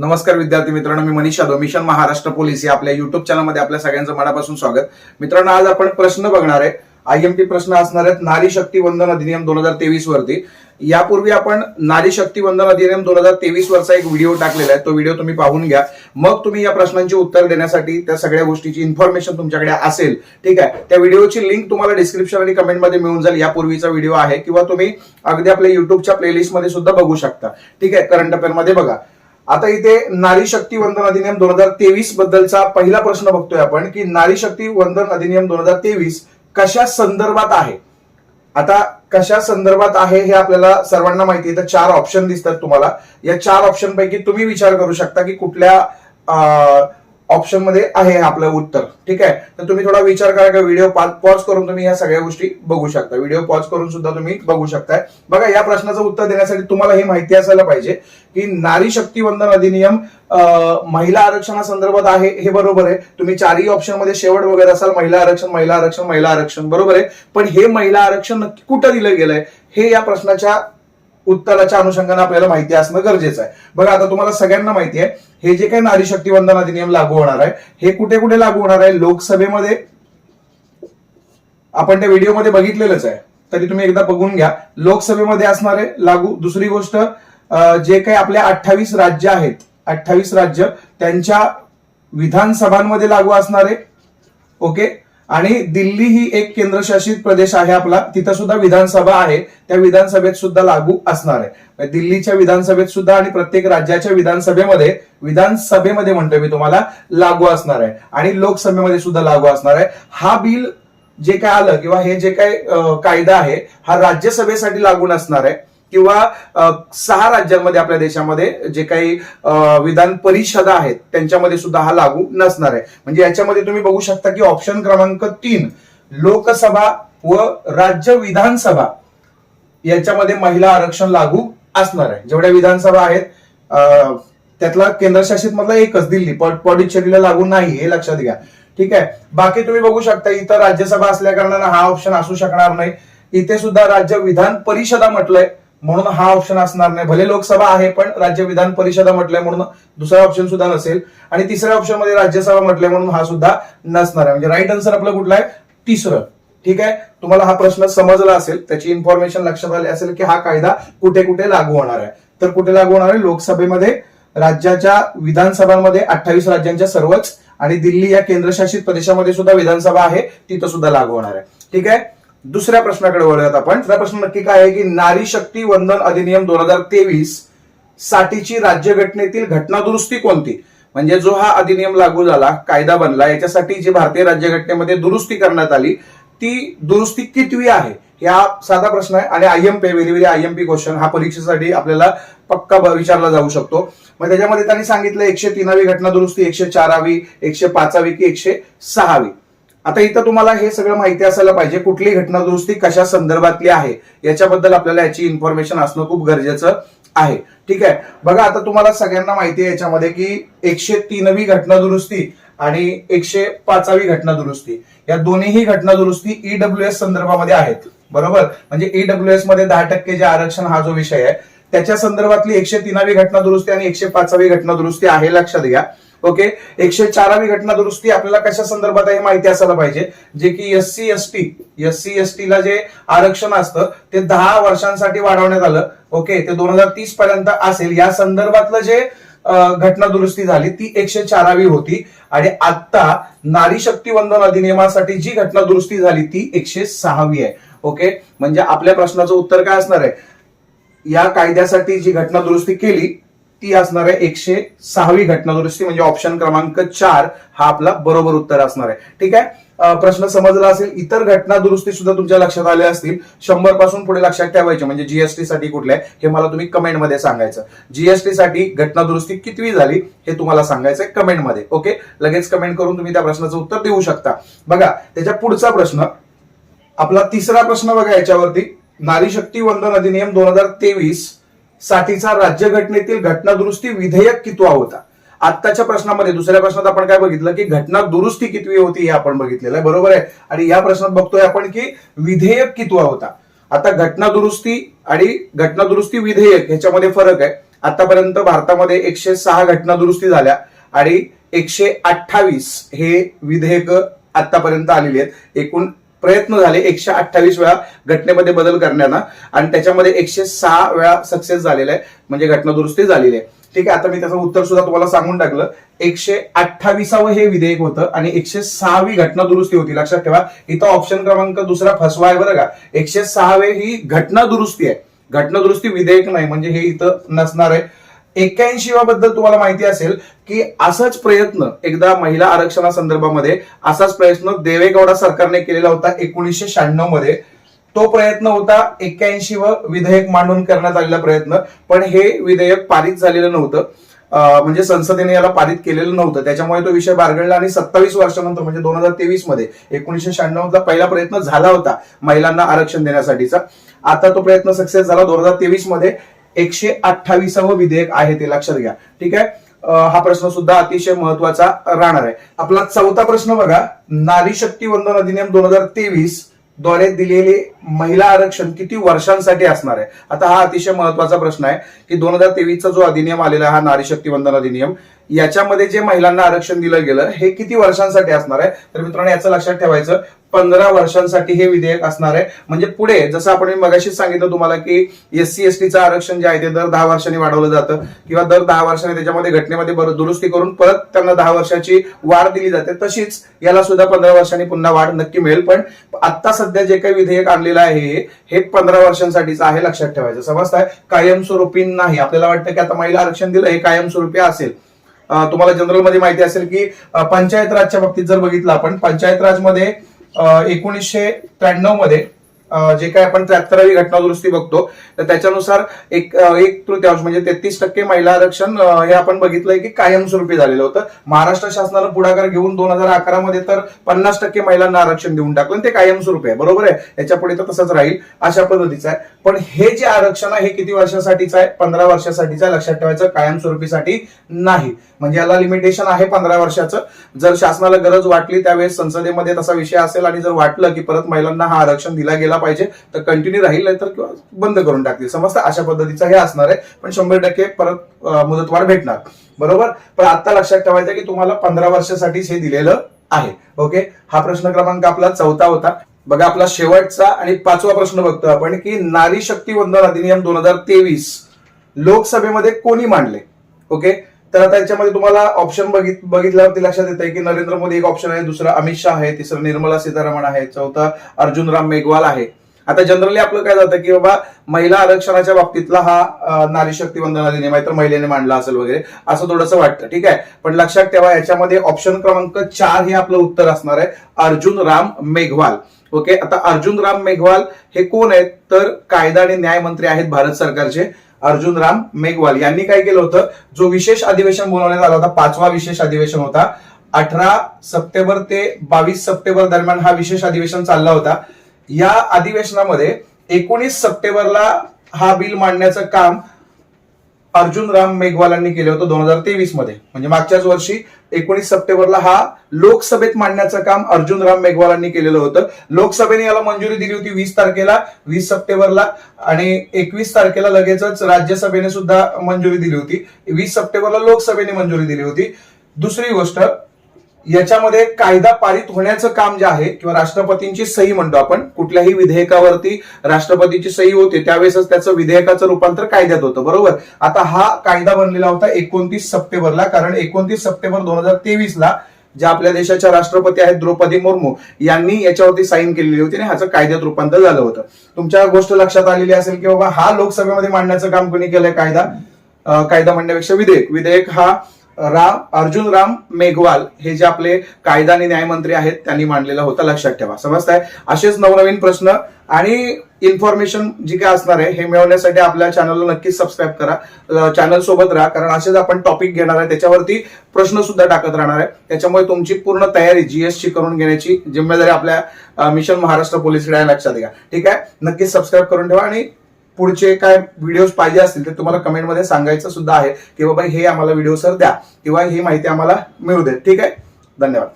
नमस्कार विद्यार्थी मित्रांनो मी मनीष यादव मिशन महाराष्ट्र पोलीस या आपल्या युट्यूब चॅनलमध्ये आपल्या सगळ्यांचं मनापासून स्वागत. मित्रांनो आज आपण प्रश्न बघणार आहे. आयएमपी प्रश्न असणार आहेत नारी शक्ती वंदन अधिनियम दोन हजार तेवीस वरती. यापूर्वी आपण नारी शक्ती वंदन अधिनियम दोन हजार तेवीस वरचा एक व्हिडिओ टाकलेला आहे तो व्हिडिओ तुम्ही पाहून घ्या. मग तुम्ही या प्रश्नांची उत्तर देण्यासाठी त्या सगळ्या गोष्टीची इन्फॉर्मेशन तुमच्याकडे असेल ठीक आहे? त्या व्हिडिओची लिंक तुम्हाला डिस्क्रिप्शन आणि कमेंटमध्ये मिळून जाईल. यापूर्वीचा व्हिडिओ आहे किंवा तुम्ही अगदी आपल्या युट्यूबच्या प्लेलिस्टमध्ये सुद्धा बघू शकता ठीक आहे? करंट अफेअरमध्ये बघा. आता इथे नारी शक्ती वंदन अधिनियम दोन हजार तेवीस बद्दलचा पहिला प्रश्न बघतोय आपण की नारी शक्ती वंदन अधिनियम दोन हजार तेवीस कशा संदर्भात आहे? आता कशा संदर्भात आहे हे आपल्याला सर्वांना माहिती आहे. तर चार ऑप्शन दिसतात तुम्हाला. या चार ऑप्शन पैकी तुम्ही विचार करू शकता की कुठल्या ऑप्शनमध्ये आहे आपलं उत्तर. ठीक आहे? तर तुम्ही थोडा विचार करा का व्हिडिओ पॉज करून तुम्ही या सगळ्या गोष्टी बघू शकता. व्हिडिओ पॉज करून सुद्धा तुम्ही बघू शकताय. बघा या प्रश्नाचं उत्तर देण्यासाठी तुम्हाला हे माहिती असायला पाहिजे की नारी शक्ती वंदन अधिनियम महिला आरक्षणासंदर्भात आहे हे बरोबर आहे. तुम्ही चारही ऑप्शनमध्ये शेवट बघत असाल महिला आरक्षण महिला आरक्षण महिला आरक्षण बरोबर आहे. पण हे महिला आरक्षण नक्की कुठं दिलं गेलंय? हे या प्रश्नाच्या उत्तराच्या अनुषंगाने आपल्याला माहिती असणं गरजेचं आहे. बघा आता तुम्हाला सगळ्यांना माहिती आहे हे जे काही नारी शक्ती वंदन अधिनियम लागू होणार आहे हे कुठे कुठे लागू होणार आहे? लोकसभेमध्ये आपण त्या व्हिडिओमध्ये बघितलेलंच आहे. तरी तुम्ही एकदा बघून घ्या. लोकसभेमध्ये असणार आहे लागू. दुसरी गोष्ट जे काही आपल्या अठ्ठावीस राज्य आहेत अठ्ठावीस राज्य त्यांच्या विधानसभांमध्ये लागू असणार आहे. ओके? आणि दिल्ली ही एक केंद्रशासित प्रदेश आहे आपला. तिथं सुद्धा विधानसभा आहे. त्या विधानसभेत सुद्धा लागू असणार आहे. म्हणजे दिल्लीच्या विधानसभेत सुद्धा आणि प्रत्येक राज्याच्या विधानसभेमध्ये विधानसभेमध्ये म्हणतोय मी तुम्हाला लागू असणार आहे. आणि लोकसभेमध्ये सुद्धा लागू असणार आहे. हा बिल जे काय आलं किंवा हे जे काय कायदा आहे हा राज्यसभेसाठी लागू नसणार आहे. किंवा सहा राज्यांमध्ये आपल्या देशामध्ये जे काही अं, विधान परिषदा आहेत त्यांच्यामध्ये सुद्धा हा लागू नसणार आहे. म्हणजे याच्यामध्ये तुम्ही बघू शकता की ऑप्शन क्रमांक तीन लोकसभा व राज्य विधानसभा याच्यामध्ये महिला आरक्षण लागू असणार आहे. जेवढ्या विधानसभा आहेत त्यातला केंद्रशासित मधला एकच दिल्ली. पण पॉडिचेरीला लागू नाही हे लक्षात घ्या. ठीक आहे? बाकी तुम्ही बघू शकता इतर राज्यसभा असल्या कारणानं हा ऑप्शन असू शकणार नाही. इथे सुद्धा राज्य विधान परिषदा म्हटलंय. म्हणून हा ऑप्शन असणार नाही. भले लोकसभा आहे पण राज्य विधान परिषदा म्हटलंय म्हणून दुसरा ऑप्शन सुद्धा नसेल. आणि तिसऱ्या ऑप्शनमध्ये राज्यसभा म्हटलंय म्हणून हा सुद्धा नसणार आहे. म्हणजे राईट आन्सर आपलं कुठलं आहे? तिसरं. ठीक आहे? तुम्हाला हा प्रश्न समजला असेल त्याची इन्फॉर्मेशन लक्षात आली असेल की हा कायदा कुठे कुठे लागू होणार आहे. तर कुठे लागू होणार आहे? लोकसभेमध्ये राज्याच्या विधानसभांमध्ये अठ्ठावीस राज्यांच्या सर्वच आणि दिल्ली या केंद्रशासित प्रदेशामध्ये सुद्धा विधानसभा आहे तिथं सुद्धा लागू होणार आहे. ठीक आहे? दुसऱ्या प्रश्नाकडे वळूयात आपण. दुसरा प्रश्न नक्की काय आहे की नारी शक्ती वंदन अधिनियम दोन हजार तेवीस साठीची राज्यघटनेतील घटना दुरुस्ती कोणती? म्हणजे जो हा अधिनियम लागू झाला कायदा बनला याच्यासाठी जी भारतीय राज्यघटनेमध्ये दुरुस्ती करण्यात आली ती दुरुस्ती कितवी आहे? हा साधा प्रश्न आहे. आणि I M P very very P question हा परीक्षेसाठी आपल्याला पक्का विचारला जाऊ शकतो. मग त्याच्यामध्ये त्यांनी सांगितलं एकशे तीनावी घटना दुरुस्ती एकशे चारावी एकशे पाचावी की एकशे सहावी. आता इथं तुम्हाला हे सगळं माहिती असायला पाहिजे कुठली घटना दुरुस्ती कशा संदर्भातली आहे याच्याबद्दल आपल्याला याची इन्फॉर्मेशन असणं खूप गरजेचं आहे. ठीक आहे? बघा आता तुम्हाला सगळ्यांना माहिती आहे याच्यामध्ये की एकशे तीनवी घटना दुरुस्ती आणि एकशे पाचावी घटना दुरुस्ती. या दोन्हीही घटना दुरुस्ती ईडब्ल्यू एस संदर्भामध्ये आहेत. बरोबर? म्हणजे ईडब्ल्यू एसमध्ये दहा टक्के जे आरक्षण हा जो विषय आहे त्याच्या संदर्भातली एकशे तीनावी घटना दुरुस्ती आणि एकशे पाचावी घटना दुरुस्ती आहे लक्षात घ्या. ओके? एकशे चारावी घटना दुरुस्ती आपल्याला कशा संदर्भात आहे हे माहिती असायला पाहिजे. जे की S C S T. S C S T ला जे आरक्षण असतं ते दहा वर्षांसाठी वाढवण्यात आलं. ओके? ते दोन हजार तीस पर्यंत असेल. या संदर्भातलं जे घटना दुरुस्ती झाली ती एकशे चारावी होती. आणि आता नारी शक्ती वंदन अधिनियमासाठी जी घटना दुरुस्ती झाली ती एकशे सहावी आहे. ओके? म्हणजे आपल्या प्रश्नाचं उत्तर काय असणार आहे? या कायद्यासाठी जी घटना दुरुस्ती केली ती असणार आहे एकशे सहावी घटना दुरुस्ती म्हणजे ऑप्शन क्रमांक चार हा आपला बरोबर उत्तर असणार आहे. ठीक आहे? प्रश्न समजला असेल इतर घटना दुरुस्ती सुद्धा तुमच्या लक्षात आल्या असतील. शंभरपासून पुढे लक्षात ठेवायचे म्हणजे जीएसटी साठी कुठल्या आहे हे मला तुम्ही कमेंटमध्ये सांगायचं. जीएसटी साठी घटना दुरुस्ती कितवी झाली हे तुम्हाला सांगायचंय कमेंटमध्ये ओके लगेच कमेंट करून तुम्ही त्या प्रश्नाचं उत्तर देऊ शकता. बघा त्याच्या पुढचा प्रश्न आपला तिसरा प्रश्न बघा याच्यावरती. नारी शक्ती वंदन अधिनियम दोन हजार तेवीस साठीचा राज्यघटनेतील घटना दुरुस्ती विधेयक कितवा होता? आत्ताच्या प्रश्नामध्ये दुसऱ्या प्रश्नात आपण काय बघितलं की घटना दुरुस्ती कितवी होती हे आपण बघितलेलं आहे. बरोबर आहे? आणि या प्रश्नात बघतोय आपण की विधेयक कितवा होता? आता घटना दुरुस्ती आणि घटना दुरुस्ती विधेयक ह्याच्यामध्ये फरक आहे. आतापर्यंत भारतामध्ये एकशे सहा घटना दुरुस्ती झाल्या आणि एकशे अठ्ठावीस हे विधेयक आतापर्यंत आलेली आहेत. एकूण प्रयत्न झाले एकशे अठ्ठावीस वेळा घटनेमध्ये बदल करण्याना आणि त्याच्यामध्ये एकशे सहा वेळा सक्सेस झालेला आहे. म्हणजे घटना दुरुस्ती झालेली आहे. ठीक आहे आता मी त्याचं उत्तर सुद्धा तुम्हाला सांगून टाकलं. एकशे अठ्ठावीसावं हे विधेयक होतं आणि एकशे सहावी घटना दुरुस्ती होती. लक्षात ठेवा इथं ऑप्शन क्रमांक दुसरा फसवा आहे बरं का. एकशे सहावे ही घटना दुरुस्ती आहे. घटना दुरुस्ती विधेयक नाही म्हणजे हे इथं नसणार आहे. एक्क्याऐंशी बद्दल तुम्हाला माहिती असेल की असाच प्रयत्न एकदा महिला आरक्षणासंदर्भामध्ये असाच प्रयत्न देवेगौडा सरकारने केलेला होता एकोणीसशे शहाण्णवमध्ये. तो प्रयत्न होता एक्क्याऐंशी व विधेयक मांडून करण्यात आलेला प्रयत्न पण हे विधेयक पारित झालेलं नव्हतं. म्हणजे संसदेने याला पारित केलेलं नव्हतं. त्याच्यामुळे तो विषय बारगळला आणि सत्तावीस वर्षानंतर म्हणजे दोन हजार तेवीसमध्ये एकोणीसशे शहाण्णवचा पहिला प्रयत्न झाला होता महिलांना आरक्षण देण्यासाठीचा. आता तो प्रयत्न सक्सेस झाला दोन हजार तेवीसमध्ये. एकशे अठ्ठावीसावं विधेयक आहे ते लक्षात घ्या. ठीक आहे? हा प्रश्न सुद्धा अतिशय महत्त्वाचा राहणार आहे. आपला चौथा प्रश्न बघा. नारी शक्ती वंदन अधिनियम दोन हजार तेवीसद्वारे दिलेले महिला आरक्षण किती वर्षांसाठी असणार आहे? आता हा अतिशय महत्त्वाचा प्रश्न आहे की दोन हजार तेवीसचा जो अधिनियम आलेला आहे हा नारी शक्ती वंदन अधिनियम याच्यामध्ये जे महिलांना आरक्षण दिलं गेलं हे किती वर्षांसाठी असणार आहे? तर मित्रांनो याचं लक्षात ठेवायचं पंधरा वर्षांसाठी हे विधेयक असणार आहे. म्हणजे पुढे जसं आपण मगाशीच सांगितलं तुम्हाला की एस सी एस आरक्षण जे आहे ते दर दहा वर्षांनी वाढवलं जातं किंवा दर दहा वर्षांनी त्याच्यामध्ये घटनेमध्ये दुरुस्ती करून परत त्यांना दहा वर्षाची वाढ दिली जाते. तशीच याला सुद्धा पंधरा वर्षांनी पुन्हा वाढ नक्की मिळेल. पण आता सध्या जे काही विधेयक आणलेलं आहे हे पंधरा वर्षांसाठीचं आहे लक्षात ठेवायचं. समजताय? कायमस्वरूपी नाही. आपल्याला वाटतं की आता महिला आरक्षण दिलं हे कायमस्वरूपी असेल. तुम्हाला जनरलमध्ये माहिती असेल की पंचायत राजच्या बाबतीत जर बघितलं आपण पंचायत राजमध्ये एकोणीसशे त्र्याण्णवमध्ये जे काय आपण त्र्याहत्तरावी घटना दुरुस्ती बघतो तर त्याच्यानुसार एक एक तृतीयांश म्हणजे तेहतीस टक्के महिला आरक्षण हे आपण बघितलंय की कायमस्वरूपी झालेलं होतं. महाराष्ट्र शासनानं पुढाकार घेऊन दोन हजार अकरा मध्ये तर पन्नास टक्के महिलांना आरक्षण देऊन टाकलं ते कायमस्वरूपी आहे. बरोबर आहे? याच्यापुढे तर तसंच राहील. अशा पद्धतीचं आहे. पण हे जे आरक्षण आहे हे किती वर्षासाठीचं आहे? पंधरा वर्षासाठीचं आहे लक्षात ठेवायचं कायमस्वरूपीसाठी नाही. म्हणजे याला लिमिटेशन आहे पंधरा वर्षाचं. जर शासनाला गरज वाटली त्यावेळेस संसदेमध्ये तसा विषय असेल आणि जर वाटलं की परत महिलांना हा आरक्षण दिला गेला पाहिजे तर कंटिन्यू राहील तर किंवा बंद करून टाकतील. समजतं अशा पद्धतीचं हे असणार आहे. पण शंभर टक्के परत मुदतवाढ भेटणार. बरोबर? पण आता लक्षात ठेवायचं की तुम्हाला पंधरा वर्षासाठीच हे दिलेलं आहे. ओके? हा प्रश्न क्रमांक आपला चौथा होता. बघा आपला शेवटचा आणि पाचवा प्रश्न बघतो आपण की नारी शक्ती वंदन अधिनियम दोन हजार तेवीस लोकसभेमध्ये कोणी मांडले? ओके तर आता याच्यामध्ये तुम्हाला ऑप्शन बघित बघितल्यावरती लक्षात येत आहे की नरेंद्र मोदी एक ऑप्शन आहे दुसरा अमित शहा आहे तिसरं निर्मला सीतारामन आहे चौथा अर्जुन राम मेघवाल आहे. आता जनरली आपलं काय जातं की बाबा महिला आरक्षणाच्या बाबतीतला हा नारी शक्ती वंदन अधिनियम आहे तर महिलेने मांडला असेल वगैरे असं थोडंसं वाटतं. ठीक आहे? पण लक्षात ठेवा याच्यामध्ये ऑप्शन क्रमांक चार हे आपलं उत्तर असणार आहे अर्जुन राम मेघवाल. ओके? आता अर्जुन राम मेघवाल हे कोण आहेत? तर कायदा आणि न्याय मंत्री आहेत भारत सरकारचे. अर्जुन राम मेघवाल. यांनी काय केलं होतं? जो विशेष अधिवेशन बोलवण्यात आला होता पाचवा विशेष अधिवेशन होता. अठरा सप्टेंबर ते बावीस सप्टेंबर दरम्यान हा विशेष अधिवेशन चालला होता. या अधिवेशनामध्ये एकोणीस सप्टेंबरला हा बिल मांडण्याचं काम अर्जुन राम मेघवालांनी केलं होतं दोन हजार तेवीसमध्ये. म्हणजे मागच्याच वर्षी एकोणीस सप्टेंबरला हा लोकसभेत मांडण्याचं काम अर्जुन राम मेघवालांनी केलेलं होतं. लोकसभेने याला मंजुरी दिली होती वीस तारखेला वीस सप्टेंबरला आणि एकवीस तारखेला लगेचच राज्यसभेने सुद्धा मंजुरी दिली होती. वीस सप्टेंबरला लोकसभेने मंजुरी दिली होती. दुसरी गोष्ट याच्यामध्ये कायदा पारित होण्याचं काम जे आहे किंवा राष्ट्रपतींची सही म्हणतो आपण कुठल्याही विधेयकावरती राष्ट्रपतीची सही होते त्यावेळेसच त्याचं विधेयकाचं रूपांतर कायद्यात होतं बरोबर? आता हा कायदा बनलेला होता एकोणतीस सप्टेंबरला कारण एकोणतीस सप्टेंबर दोन हजार तेवीसला ज्या आपल्या देशाच्या राष्ट्रपती आहेत द्रौपदी मुर्मू यांनी याच्यावरती साईन केलेली होती आणि ह्याचं कायद्यात रूपांतर झालं होतं. तुमच्या गोष्ट लक्षात आलेली असेल की बाबा हा लोकसभेमध्ये मांडण्याचं काम कोणी केलंय कायदा? कायदा म्हणण्यापेक्षा विधेयक. विधेयक हा राम अर्जुन राम मेघवाल हे जे आपले कायदा आणि न्यायमंत्री आहेत त्यांनी मांडलेला होता लक्षात ठेवा. समजताय? असेच नवनवीन प्रश्न आणि इन्फॉर्मेशन जी काय असणार आहे हे मिळवण्यासाठी आपल्या चॅनलला नक्कीच सबस्क्राईब करा. चॅनल सोबत राहा कारण असेच आपण टॉपिक घेणार आहे त्याच्यावरती प्रश्न सुद्धा टाकत राहणार आहे. त्याच्यामुळे तुमची पूर्ण तयारी जीएसची करून घेण्याची जिम्मेदारी आपल्या मिशन महाराष्ट्र पोलीसकडे लक्षात घ्या. ठीक आहे? नक्कीच सबस्क्राईब करून ठेवा आणि पुढचे काय व्हिडिओज पाहिजे असतील ते तुम्हाला कमेंटमध्ये सांगायचं सुद्धा आहे की बाबा हे आम्हाला व्हिडिओ सर द्या किंवा ही माहिती आम्हाला मिळू दे. ठीक आहे? धन्यवाद.